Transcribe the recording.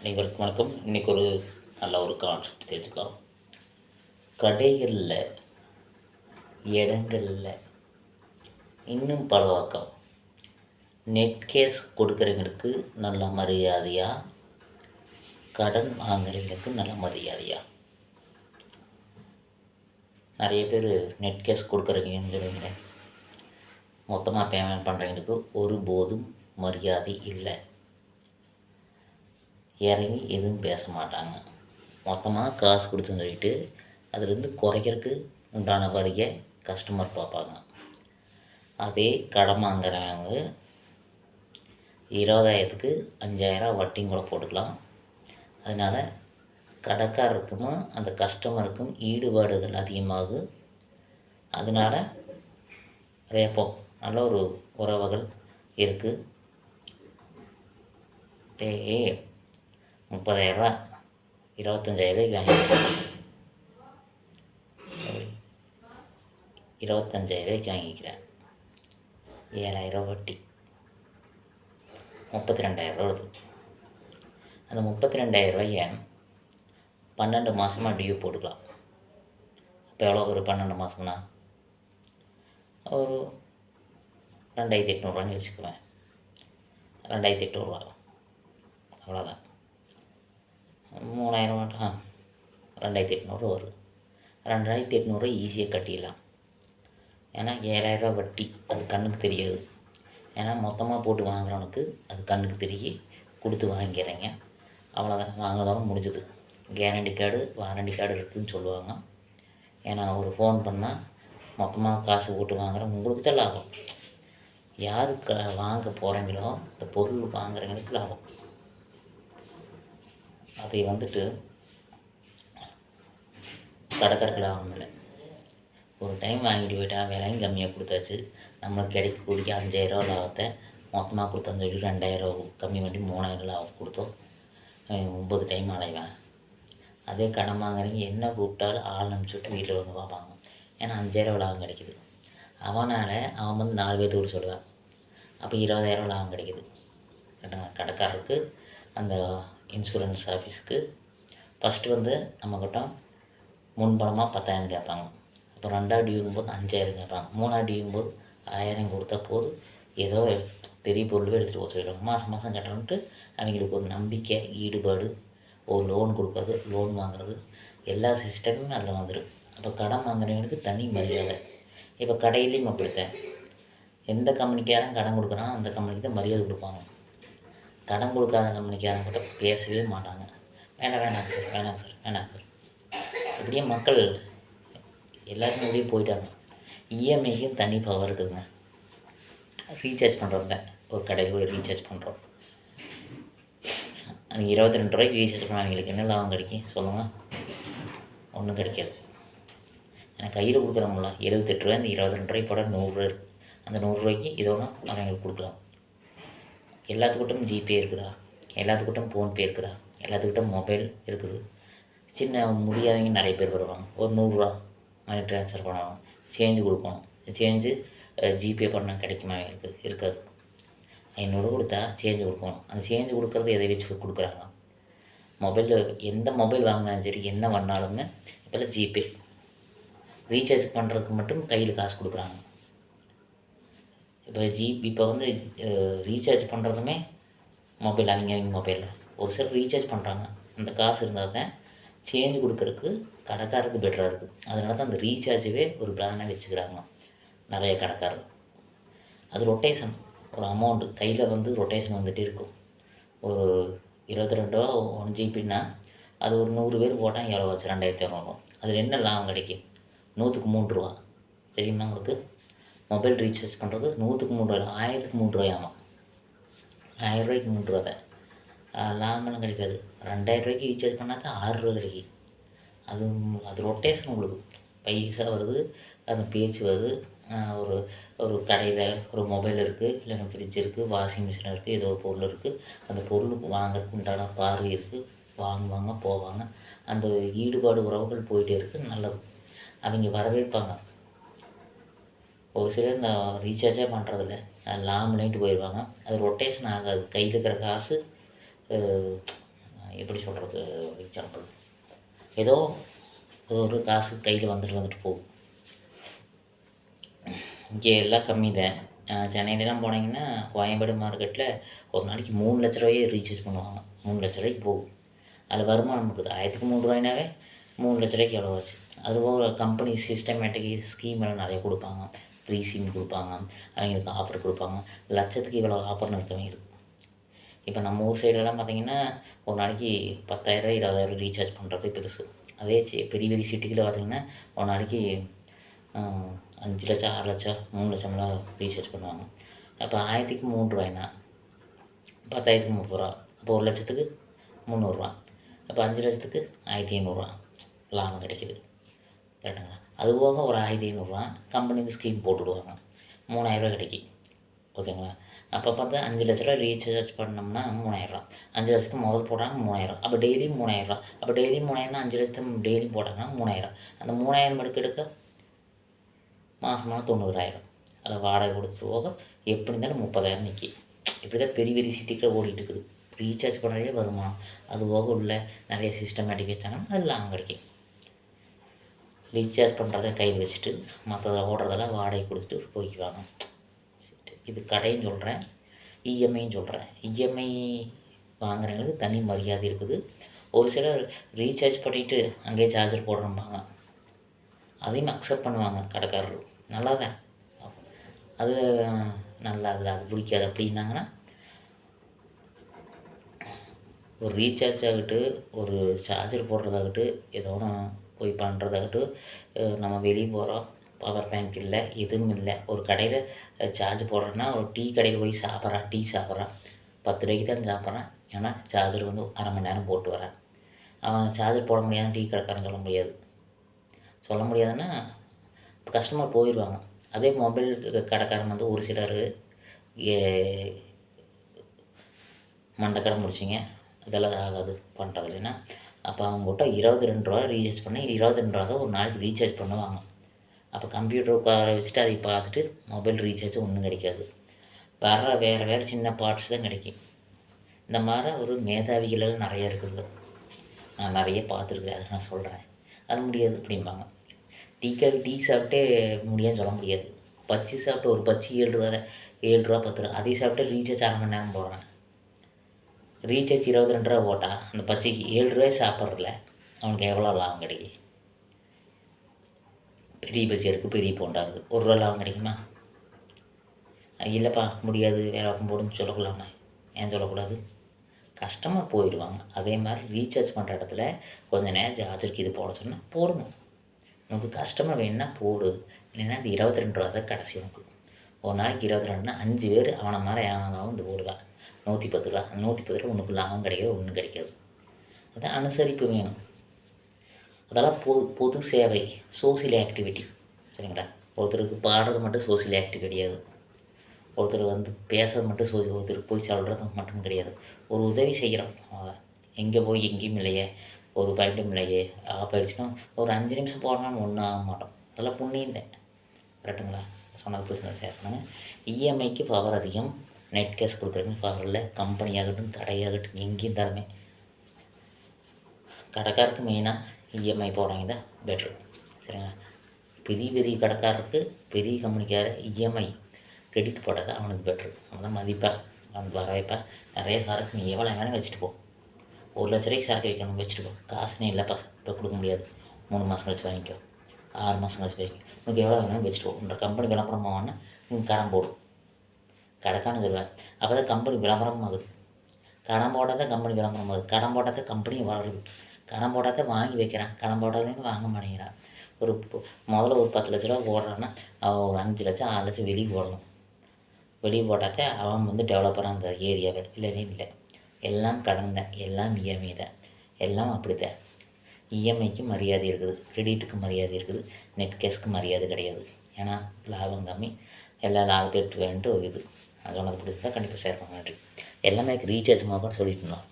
அனைவருக்கும் வணக்கம். இன்றைக்கி ஒரு நல்ல ஒரு கான்செப்ட் தெரிஞ்சுக்கலாம். கடைகளில் இடங்களில் இன்னும் பல நெட் கேஸ் கொடுக்குறவங்களுக்கு நல்ல மரியாதையாக கடன் வாங்குறவங்களுக்கு நல்ல மரியாதையாக நிறைய பேர் நெட் கேஸ் சொல்லுவீங்களேன் மொத்தமாக பேமெண்ட் பண்ணுறவங்களுக்கு ஒருபோதும் மரியாதை இல்லை. இறங்கி எதுவும் பேச மாட்டாங்க. மொத்தமாக காசு கொடுத்துன்னு சொல்லிட்டு அதுலேருந்து குறைக்கிறதுக்கு உண்டான வழியை கஸ்டமர் பார்ப்பாங்க. அதே கடன் வாங்குறவங்க இருபதாயிரத்துக்கு அஞ்சாயிரம் வட்டியும் கூட போட்டுக்கலாம். அதனால் கடைக்காரருக்கும் அந்த கஸ்டமருக்கும் ஈடுபாடுகள் அதிகமாகும் அதனால் ரேப்போ நல்ல ஒரு உறவுகள் இருக்குது டே முப்பதாயிரரூவா இருபத்தஞ்சாயிரம் வாங்கிக்கிறேன் இருபத்தஞ்சாயிரூவாய்க்கு வாங்கிக்கிறேன். ஏழாயிரம் வட்டி. முப்பத்தி ரெண்டாயிரரூவா வருது. அந்த முப்பத்தி ரெண்டாயிரரூவாய பன்னெண்டு மாதமாக டியூ போட்டுக்கலாம். இப்போ எவ்வளோ ஒரு பன்னெண்டு மாதம்னா ஒரு ரெண்டாயிரத்தி எட்நூறுவான்னு வச்சுக்குவேன். ரெண்டாயிரத்தி எட்நூறுவா. அவ்வளோதான் மூணாயிரம் மட்டும் ஆ ரெண்டாயிரத்தி எட்நூறு வரும். ரெண்டாயிரத்தி எட்நூறு ஈஸியாக கட்டிடலாம். ஏன்னா ஏழாயிரரூவா வட்டி அது கண்ணுக்கு தெரியாது. ஏன்னா மொத்தமாக போட்டு வாங்குறவனுக்கு அது கண்ணுக்கு தெரிய கொடுத்து வாங்கிக்கிறேங்க. அவ்வளோதான் வாங்கினதோட முடிஞ்சது. கேரண்டி கார்டு வாரண்டி கார்டு இருக்குதுன்னு சொல்லுவாங்க. ஏன்னா ஒரு ஃபோன் பண்ணால் மொத்தமாக காசு போட்டு வாங்குறோம் உங்களுக்கு தான் லாபம். யார் க வாங்க போகிறீங்களோ இந்த பொருள் வாங்குறவங்களுக்கு லாபம். அதை வந்துட்டு கடைக்காரருக்கு லாபம் இல்லை ஒரு டைம் வாங்கிட்டு போயிட்டா விலையும் கம்மியாக கொடுத்தாச்சு. நம்மளுக்கு கிடைக்கக்கூடிய அஞ்சாயிரரூவா லாபத்தை மொத்தமாக கொடுத்தோன்னு சொல்லி ரெண்டாயிரம் கம்மி பண்ணி மூணாயிரம் லாபம் கொடுத்தோம். ஒம்பது டைம் அலைவேன். அதே கடன் வாங்குறவங்க என்ன கூப்பிட்டாலும் ஆள் அனுப்பிச்சுட்டு வீட்டில் வந்து பார்ப்பாங்க. ஏன்னா அஞ்சாயிரம் லாபம் கிடைக்குது. அவனால் அவன் வந்து நாலு பேர்த்து சொல்லுவான். அப்போ இருபதாயிரம் லாபம் கிடைக்குது. கடைக்காரருக்கு அந்த இன்சூரன்ஸ் ஆஃபீஸுக்கு ஃபஸ்ட்டு வந்து நம்மக்கிட்ட முன்பணமாக பத்தாயிரம் கேட்பாங்க. அப்புறம் ரெண்டாவது டியூங்கும் போது அஞ்சாயிரம் கேட்பாங்க. மூணாவது டியூங்கும் போது ஆயிரம் கொடுத்தா போதும். ஏதோ பெரிய பொருள் எடுத்துகிட்டு போக சொல்லிடுவாங்க. மாதம் மாதம் கட்டணுன்ட்டு அவங்களுக்கு ஒரு நம்பிக்கை ஈடுபாடு ஒரு லோன் கொடுக்கறது லோன் வாங்குறது. எல்லா சிஸ்டமும் அதில் வந்துடும் அப்போ கடன் வாங்குறவங்களுக்கு தனி மரியாதை. இப்போ கடையிலையும் அப்படித்தான். எந்த கம்பெனிக்காரன் கடன் கொடுக்குறானோ அந்த கம்பெனிக்கு தான் மரியாதை கொடுப்பாங்க. கடன் கொடுக்காத கம்பெனிக்காரங்க கூட பேசவே மாட்டாங்க. வேணாம் வேணாம் சார் வேணாங்க சார் வேணாங்க சார் இப்படியே மக்கள் எல்லாருமே அப்படியே போயிட்டாங்க. இஎம்ஐக்கும் தனி பவர் இருக்குதுங்க ரீசார்ஜ் பண்ணுறது தான் ஒரு கடையில் போய் ரீசார்ஜ் பண்ணுறோம் அந்த இருபத்தி ரெண்டு ரூபாய்க்கு ரீசார்ஜ் பண்ண அவங்களுக்கு என்ன லாபம் கிடைக்கும்? சொல்லுங்கள் ஒன்றும் கிடைக்காது. எனக்கு கையில் கொடுக்குறோம்ல எழுபத்தெட்டு ரூபாய் இந்த இருபத்தி ரெண்டு ரூபாய் போட நூறுரூவா இருக்குது அந்த நூறுரூவாய்க்கு இதோ ஒன்று அவங்களுக்கு கொடுக்கலாம். எல்லாத்துக்கிட்டும் ஜிபே இருக்குதா? எல்லாத்துக்கிட்டும் ஃபோன்பே இருக்குதா? எல்லாத்துக்கிட்டும் மொபைல் இருக்குது. சின்ன முடியாதவங்க நிறைய பேர் வருவாங்க. ஒரு நூறுரூவா மணி ட்ரான்ஸ்ஃபர் பண்ணணும் சேஞ்சு கொடுக்கணும். சேஞ்சு ஜிபே பண்ண கிடைக்குமா? அவங்களுக்கு இருக்காது. ஐநூறு கொடுத்தா சேஞ்சு கொடுக்கணும். அந்த சேஞ்சு கொடுக்குறது எதை வச்சு கொடுக்குறாங்க? மொபைலில் எந்த மொபைல் வாங்கினாலும் சரி என்ன பண்ணாலுமே இப்போல்லாம் ஜிபே ரீசார்ஜ் பண்ணுறதுக்கு மட்டும் கையில் காசு கொடுக்குறாங்க. இப்போ ஜி இப்போ வந்து ரீசார்ஜ் பண்ணுறதுமே மொபைல் அவங்க அவங்க மொபைலில். ஒரு சிலர் ரீசார்ஜ் பண்ணுறாங்க அந்த காசு இருந்தால் தான் சேஞ்ச் கொடுக்குறக்கு கடைக்காரருக்கு பெட்டராக இருக்குது அதனால தான் அந்த ரீசார்ஜவே ஒரு பிராண்டாக வச்சுக்கிறாங்க நிறைய கடைக்காரர். அது ரொட்டேஷன் ஒரு அமௌண்ட்டு கையில் வந்து ரொட்டேஷன் வந்துகிட்டே இருக்கும். ஒரு இருபத்தி ரெண்டு ரூபா ஒன் ஜிபின்னா அது ஒரு நூறு பேர் போட்டால் எவ்வளோ வச்சு ரெண்டாயிரத்தி இரநூறுவா அதில் என்ன லாபம் கிடைக்கும்? நூற்றுக்கு மூணு ரூபா. தெரியுமா உங்களுக்கு? மொபைல் ரீசார்ஜ் பண்ணுறது நூற்றுக்கு மூணு ரூபா ஆயிரத்துக்கு மூணு ரூபாயாமா? ஆயிரம் ரூபாய்க்கு மூணு ரூபா தான். லாபம்லாம் கிடைக்காது. ரெண்டாயிரம் ரூபாய்க்கு ரீசார்ஜ் பண்ணால் தான் ஆறு ரூபா கிடைக்கும் அது அது ரொட்டேஷன் உங்களுக்கு. பைசா வருது அந்த பேச்சு வருது. ஒரு ஒரு கடையில் ஒரு மொபைல் இருக்குது இல்லைன்னா ஃப்ரிட்ஜ் இருக்குது வாஷிங் மிஷின் இருக்குது ஏதோ ஒரு பொருள் இருக்குது அந்த பொருளுக்கு வாங்கறதுக்கு உண்டான பார்வை இருக்குது வாங்குவாங்க போவாங்க. அந்த ஈடுபாடு உறவுகள் போயிட்டே இருக்குது நல்லது. அவங்க வரவேற்பாங்க. ஒரு சிலர் இந்த ரீசார்ஜே பண்ணுறதில்ல லாங் லைட்டு போயிடுவாங்க அது ரொட்டேஷன் ஆகாது. கையில் இருக்கிற காசு எப்படி சொல்கிறது எக்ஸாம்பிள் ஏதோ ஒரு காசு கையில் வந்துட்டு வந்துட்டு போகும் இங்கே எல்லாம் கம்மி தான். சென்னையிலலாம் போனீங்கன்னா கோயம்பேடு மார்க்கெட்டில் ஒரு நாளைக்கு மூணு லட்ச ரூபாயே ரீசார்ஜ் பண்ணுவாங்க. மூணு லட்ச ரூபாய்க்கு போகும் அதில் வருமானம் இருக்குது. ஆயிரத்துக்கு மூணு ரூபாய்னாவே மூணு லட்ச ரூபாய்க்கு எவ்வளோ ஆச்சு? அதுபோக கம்பெனி சிஸ்டமேட்டிக் ஸ்கீம் எல்லாம் நிறைய கொடுப்பாங்க. ஃப்ரீ சிம் கொடுப்பாங்க. அவங்களுக்கு ஆஃபர் கொடுப்பாங்க. லட்சத்துக்கு இவ்வளோ ஆஃபர்னு இருக்கவங்க இப்போ நம்ம ஊர் சைடெல்லாம் பார்த்தீங்கன்னா ஒரு நாளைக்கு பத்தாயிரம் இருபதாயிரம் ரீசார்ஜ் பண்ணுறது பெருசு. அதே சி- பெரிய பெரிய சிட்டிகளில் பார்த்தீங்கன்னா ஒரு நாளைக்கு அஞ்சு லட்சம் ஆறு லட்சம் மூணு லட்சம்லாம் ரீசார்ஜ் பண்ணுவாங்க. அப்போ ஆயிரத்துக்கு மூணு ரூபாய்னா பத்தாயிரத்துக்கு முப்பது ரூபா. அப்போ ஒரு லட்சத்துக்கு முந்நூறுரூவா அப்போ அஞ்சு லட்சத்துக்கு ஆயிரத்தி ஐநூறுரூவா லாபம் கிடைக்கிது. கரெக்டுங்களா? அது போக ஒரு ஆயிரத்தி ஐநூறுரூவா கம்பெனிக்கு ஸ்கீம் போட்டுவிடுவாங்க. மூணாயிரரூவா கிடைக்கும். ஓகேங்களா? அப்போ பார்த்தா அஞ்சு லட்ச ரூபா ரீசார்ஜ் பண்ணோம்னா மூணாயிரரூவா அஞ்சு லட்சத்துக்கு முதல் போடுறாங்க மூணாயிரம். அப்போ டெய்லியும் மூணாயிரரூவா அப்போ டெய்லியும் மூணாயிரம்னா அஞ்சு லட்சத்துக்கு டெய்லியும் போட்டாங்கன்னா மூணாயிரம். அந்த மூணாயிரம் எடுக்க எடுக்க மாதமான தொண்ணூறாயிரம். அதில் வாடகை கொடுத்து போக எப்படி இருந்தாலும் முப்பதாயிரம் நிற்கி இப்படி தான் பெரிய பெரிய சிட்டிக்கே ஓடிட்டு இருக்குது. ரீசார்ஜ் பண்ணுறதே வருமானம். அது போக உள்ள நிறைய சிஸ்டமேட்டிக் வச்சாங்கன்னா அது லாங் கிடைக்கும் ரீசார்ஜ் பண்ணுறத கையில் வச்சுட்டு மற்றதை ஓடுறதெல்லாம் வாடகை கொடுத்துட்டு போய்க்குவாங்க. இது கடையும் சொல்கிறேன் இஎம்ஐயும் சொல்கிறேன் இஎம்ஐ வாங்குறவங்களுக்கு தனி மரியாதை இருக்குது. ஒரு சிலர் ரீசார்ஜ் பண்ணிவிட்டு அங்கேயே சார்ஜர் போடுறோம்பாங்க அதையும் அக்செப்ட் பண்ணுவாங்க கடைக்காரர் நல்லா தான் அது நல்லா அதில் அது பிடிக்காது அப்படின்னாங்கன்னா ஒரு ரீசார்ஜ் ஆகிட்டு ஒரு சார்ஜர் போடுறதாகட்டு ஏதோ ஒன்று போய் பண்ணுறதாகட்டு நம்ம வெளியே போகிறோம் பவர் பேங்க் இல்லை எதுவும் இல்லை. ஒரு கடையில் சார்ஜ் போடுறேன்னா ஒரு டீ கடையில் போய் சாப்பிட்றான் டீ சாப்பிட்றான். பத்து ரூபாய்க்கு தான் சாப்பிட்றான். ஏன்னா சார்ஜர் வந்து அரை மணி நேரம் போட்டு வரேன் அவன் சார்ஜர் போட முடியாது டீ கடைக்காரன் சொல்ல முடியாது. சொல்ல முடியாதுன்னா கஸ்டமர் போயிடுவாங்க அதே மொபைல் கடைக்காரன் வந்து ஒரு சிலர் ஏ- மண்டக்கடை முடிச்சிங்க. இதெல்லாம் ஆகாது பண்ணுறது இல்லைன்னா அப்போ அவங்ககிட்ட இருபது ரெண்டு ரூபா ரீசார்ஜ் பண்ணி இருபது ரெண்டு ரூபா தான் ஒரு நாளைக்கு ரீசார்ஜ் பண்ணுவாங்க. அப்போ கம்ப்யூட்டர் உட்கார வச்சுட்டு அதை பார்த்துட்டு மொபைல் ரீசார்ஜ் ஒன்றும் கிடைக்காது. வர்ற வேறு வேறு சின்ன பார்ட்ஸ் தான் கிடைக்கும். இந்த மாதிரி ஒரு மேதாவிகள் எல்லாம் நிறைய இருக்குது நான் நிறைய பார்த்துருக்குறேன் அதை நான் சொல்கிறேன் அது முடியாது அப்படிம்பாங்க. டீ கடை டீ சாப்பிட்டே முடியாதுன்னு சொல்ல முடியாது. பச்சி சாப்பிட்டு ஒரு பச்சி ஏழு ரூபா ஏழு ரூபா பத்து ரூபா. அதையும் சாப்பிட்டு ரீசார்ஜ் அரை மணி நேரம் போடுறேன் ரீசார்ஜ் இருபத்தி ரெண்டு ரூபா போட்டால் அந்த பச்சைக்கு ஏழு ரூபாய் சாப்பிட்றதுல அவனுக்கு எவ்வளோ லாபம் கிடைக்கும்? பெரிய பச்சி பெரிய போண்டா இருக்குது ஒரு ரூபா லாபம் கிடைக்குமா? இல்லைப்பா முடியாது. வேலை பக்கம் போடுன்னு சொல்லக்கூடாதுண்ணா. ஏன் சொல்லக்கூடாது? கஷ்டமாக போயிடுவாங்க. அதே மாதிரி ரீசார்ஜ் பண்ணுற இடத்துல கொஞ்சம் நேரம் சார்ஜருக்கு இது போட சொன்னால் போடுங்க. உனக்கு கஷ்டமாக வேணும்னா போடு. இல்லைன்னா அது இருபத்தி ரெண்டு ரூபா தான் கடைசி உனக்கு. ஒரு நாளைக்கு இருபத்தி ரெண்டுனா அஞ்சு பேர் அவனை மாதிரி அவனாவும் இந்த போடுவான் நூற்றி பத்து ரூபா. நூற்றி பத்து ரூபா உனக்கு லாபம் கிடைக்காது ஒன்றும் கிடைக்காது. அதான் அனுசரிப்பு வேணும். அதெல்லாம் பொது பொது சேவை சோசியல் ஆக்டிவிட்டி சரிங்களா? ஒருத்தருக்கு பாடுறது மட்டும் சோசியல் ஆக்டிவிட்டி கிடையாது. ஒருத்தர் வந்து பேசுறது மட்டும் சோ ஒருத்தருக்கு போய் சொல்கிறது மட்டும் கிடையாது. ஒரு உதவி செய்கிறோம் எங்கே போய் எங்கேயும் இல்லையே ஒரு பயண்டும் இல்லையே ஆப்பாயிடுச்சுன்னா ஒரு அஞ்சு நிமிஷம் போடணும் ஒன்றும் ஆக மாட்டோம். அதெல்லாம் புண்ணியம் தான். கரெக்டுங்களா சொன்னது புதுசாக ஷேர் இஎம்ஐக்கு பவர் அதிகம். நெட் கேஷ் கொடுக்குறதுக்கு பவர் இல்லை. கம்பெனி ஆகட்டும் எங்கேயும் தரமே கடைக்காரருக்கு மெயினாக இஎம்ஐ போடுறவங்க தான் பெட்ரு சரிங்களா? பெரிய பெரிய கடைக்காரருக்கு பெரிய கம்பெனிக்கார இஎம்ஐ கிரெடிட் போட்டால் தான் அவனுக்கு பெட்ரு அவன் தான் மதிப்பேன் அவன் வர நிறைய சரக்கு நீ எவ்வளோ வேணாலும் வச்சுட்டு போ. ஒரு லட்ச ரூபாய்க்கு சரக்கு வைக்கணும் வச்சுட்டு போ. காசுனே இல்லைப்பா இப்போ கொடுக்க முடியாது. மூணு மாதம் கழிச்சு வாங்கிக்கோ. ஆறு மாதம் கழிச்சு வாங்கிக்கோ. உனக்கு எவ்வளோ வேணாலும் வச்சுட்டு போ. உன்ற கம்பெனி விளம்பரம் போவான்னா நீ கடன் போடும். கடைக்கான சொல்லுவேன் அப்போ தான் கம்பெனி விளம்பரம் ஆகுது. கடன் போட்டால் தான் கம்பெனி விளம்பரம் ஆகுது. கடன் போட்டால் தான் கம்பெனி வளருது. கடன் போடாத தான் வாங்கி வைக்கிறான். கடன் போட்டாலேருந்து வாங்க மாட்டேங்கிறான். ஒரு முதல்ல ஒரு பத்து லட்ச ரூபா போடுறான்னா அவன் ஒரு அஞ்சு லட்சம் ஆறு லட்சம் வெளியே போடணும். வெளியே போட்டாக்க அவன் வந்து டெவலப்பராக அந்த ஏரியாவை இல்லவே இல்லை. எல்லாம் கடன் தான். எல்லாம் இஎம்ஐ தான். எல்லாம் அப்படி தான் இஎம்ஐக்கு மரியாதை இருக்குது. கிரெடிட்டுக்கு மரியாதை இருக்குது. நெட் கேஷ்க்கு மரியாதை கிடையாது. ஏன்னா லாபம் கம்மி. எல்லா லாபத்தை எடுத்து வேணுட்டு இது. அது உனக்கு தான் கண்டிப்பாக ஷேர் பண்ண நன்றி. எல்லாமே ரீசார்ஜ் மாதிரி சொல்லிட்டு இருந்தோம்.